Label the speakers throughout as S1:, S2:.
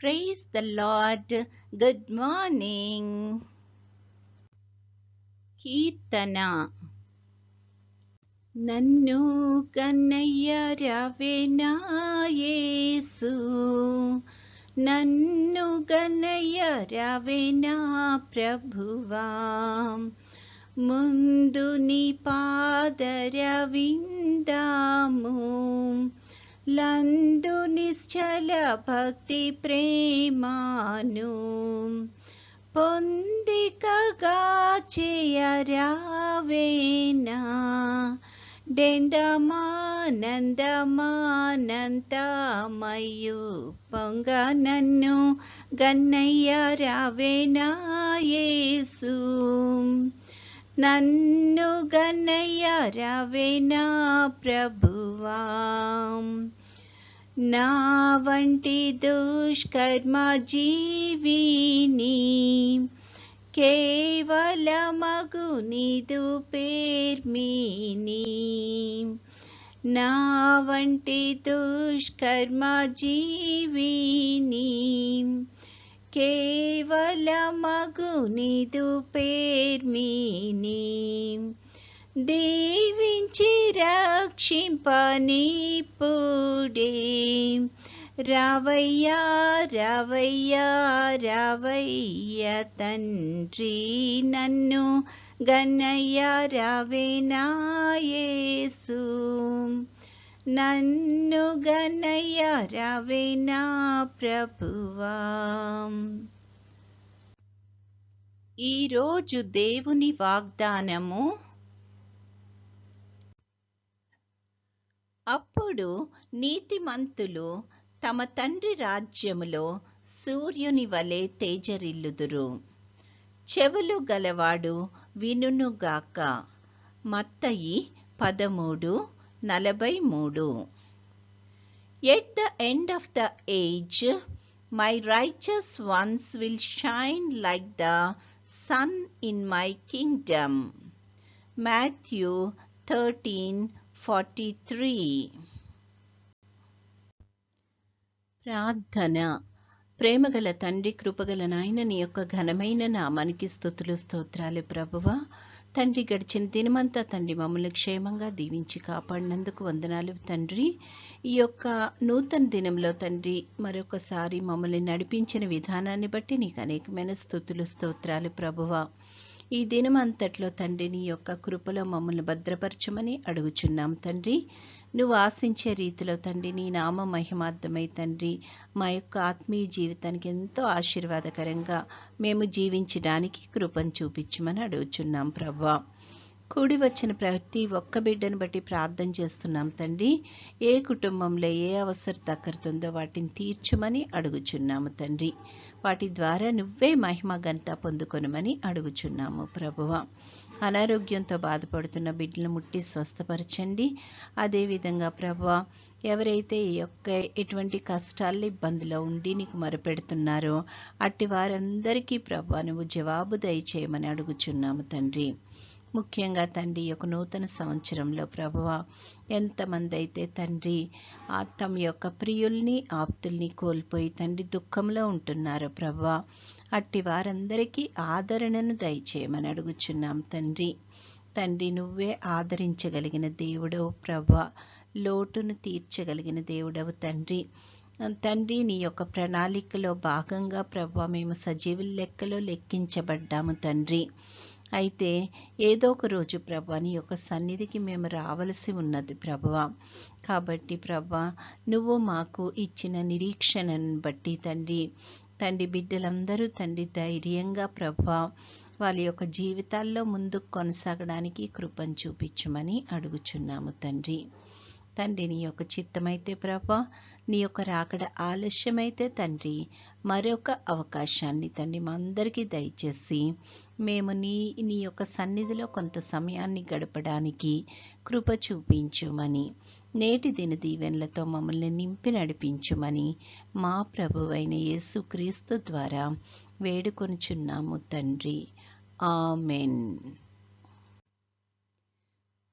S1: Praise the Lord. Good morning. కీర్తన నన్ను కన్నయ్య రవేనా యేసు నన్ను గన్నయ్య రవేనా ప్రభువా నిశ్చల భక్తి ప్రేమాను పొందికగా చేయరావేనా డెందమానందమానంతమయు పొంగ నన్ను గన్నయ్య రావేనా యేసు నన్ను గన్నయ్య రావేనా ప్రభువా నా వంటి దుష్కర్మ జీవిని కేవలమగు నీదు పేర్మిని నా వంటి దుష్కర్మ జీవిని కేవలమగు నీదు పేర్మిని నుంచి రక్షింపనిప్పుడే రావయ్యా రావయ్యా రావయ్య తండ్రి నన్ను గన్నయ్య రావేనాయేసు నన్ను గన్నయ్య రావేనా ప్రభువా. ఈరోజు దేవుని వాగ్దానము అప్పుడు నీతిమంతులు తమ తండ్రి రాజ్యములో సూర్యుని వలె తేజరిల్లుదురు. చెవులు గలవాడు వినునుగాక. మత్తయి పదమూడు నలభై మూడు at the end of the age my righteous ones will shine like the sun in my kingdom Matthew thirteen forty three ప్రార్థన. ప్రేమగల తండ్రి కృపగల నాయన నీ యొక్క ఘనమైన నామానికి స్థుతులు స్తోత్రాలు ప్రభువ. తండ్రి గడిచిన దినమంతా తండ్రి మమ్మల్ని క్షేమంగా దీవించి కాపాడినందుకు వందనాలు తండ్రి. ఈ యొక్క నూతన దినంలో తండ్రి మరొకసారి మమ్మల్ని నడిపించిన విధానాన్ని బట్టి నీకు అనేకమైన స్థుతులు స్తోత్రాలు ప్రభువ. ఈ దినం అంతట్లో తండ్రి నీ యొక్క కృపలో మమ్మల్ని భద్రపరచమని అడుగుచున్నాం తండ్రి. నువ్వు ఆశించే రీతిలో తండ్రి నీ నామ మహిమార్థమై తండ్రి మా యొక్క ఆత్మీయ జీవితానికి ఎంతో ఆశీర్వాదకరంగా మేము జీవించడానికి కృపను చూపించమని అడుగుచున్నాం ప్రభా. కూడి వచ్చిన ప్రతి ఒక్క బిడ్డను బట్టి ప్రార్థన చేస్తున్నాం తండ్రి. ఏ కుటుంబంలో ఏ అవసరం తక్కరుతుందో వాటిని తీర్చమని అడుగుచున్నాము తండ్రి. వాటి ద్వారా నువ్వే మహిమ గంట పొందుకొనమని అడుగుచున్నాము ప్రభువ. అనారోగ్యంతో బాధపడుతున్న బిడ్డలు ముట్టి స్వస్థపరచండి. అదేవిధంగా ప్రభువ ఎవరైతే ఈ యొక్క ఎటువంటి కష్టాలు ఇబ్బందిలో ఉండి నీకు మొరపెడుతున్నారో అట్టి వారందరికీ ప్రభు నువ్వు జవాబు దయచేయమని అడుగుచున్నాము తండ్రి. ముఖ్యంగా తండ్రి యొక్క నూతన సంవత్సరంలో ప్రభువ ఎంతమంది అయితే తండ్రి తమ యొక్క ప్రియుల్ని ఆప్తుల్ని కోల్పోయి తండ్రి దుఃఖంలో ఉంటున్నారో ప్రభువ అట్టి వారందరికీ ఆదరణను దయచేయమని అడుగుచున్నాం తండ్రి. తండ్రి నువ్వే ఆదరించగలిగిన దేవుడవు ప్రభ లోటును తీర్చగలిగిన దేవుడవు తండ్రి. తండ్రి నీ యొక్క ప్రణాళికలో భాగంగా ప్రభ మేము సజీవుల లెక్కలో లెక్కించబడ్డాము తండ్రి. అయితే ఏదో ఒక రోజు ప్రభా నీ యొక్క సన్నిధికి మేము రావలసి ఉన్నది ప్రభువ కాబట్టి ప్రభా నువ్వు మాకు ఇచ్చిన నిరీక్షణను బట్టి తండ్రి తండ్రి బిడ్డలందరూ తండ్రి ధైర్యంగా ప్రభా వాళ్ళ యొక్క జీవితాల్లో ముందుకు కొనసాగడానికి కృపను చూపించమని అడుగుచున్నాము తండ్రి. తండ్రి నీ యొక్క చిత్తమైతే ప్రభా నీ యొక్క రాకడ ఆలస్యమైతే తండ్రి మరొక అవకాశాన్ని తండ్రి మా అందరికీ దయచేసి మేము నీ నీ యొక్క సన్నిధిలో కొంత సమయాన్ని గడపడానికి కృప చూపించుమని నేటి దిన దీవెనలతో మమ్మల్ని నింపి నడిపించుమని మా ప్రభువైన యేసుక్రీస్తు ద్వారా వేడుకొనుచున్నాము తండ్రి. ఆమెన్.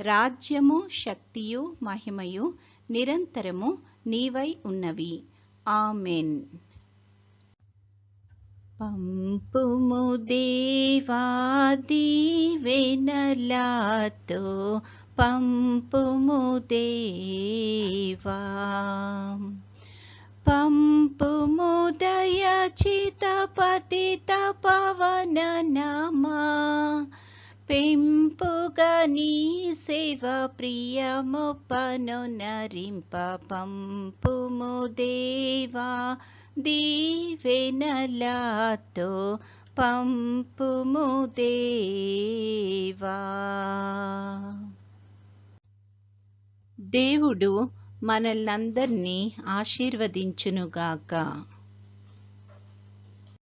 S1: రాజ్యము శక్తియు మహిమయు నిరంతరము నీవై ఉన్నవి ఆమెన్ పంపుము దేవా దీవెనలాతో పంపుము దేవా పంపుము దయచిత పతిత పవన నమా పెంపుగా నీ సేవ ప్రియముపను నరింప పంపుము దేవా దీవెనలాతో పంపుము దేవా. దేవుడు మనల్నందరినీ ఆశీర్వదించునుగాక.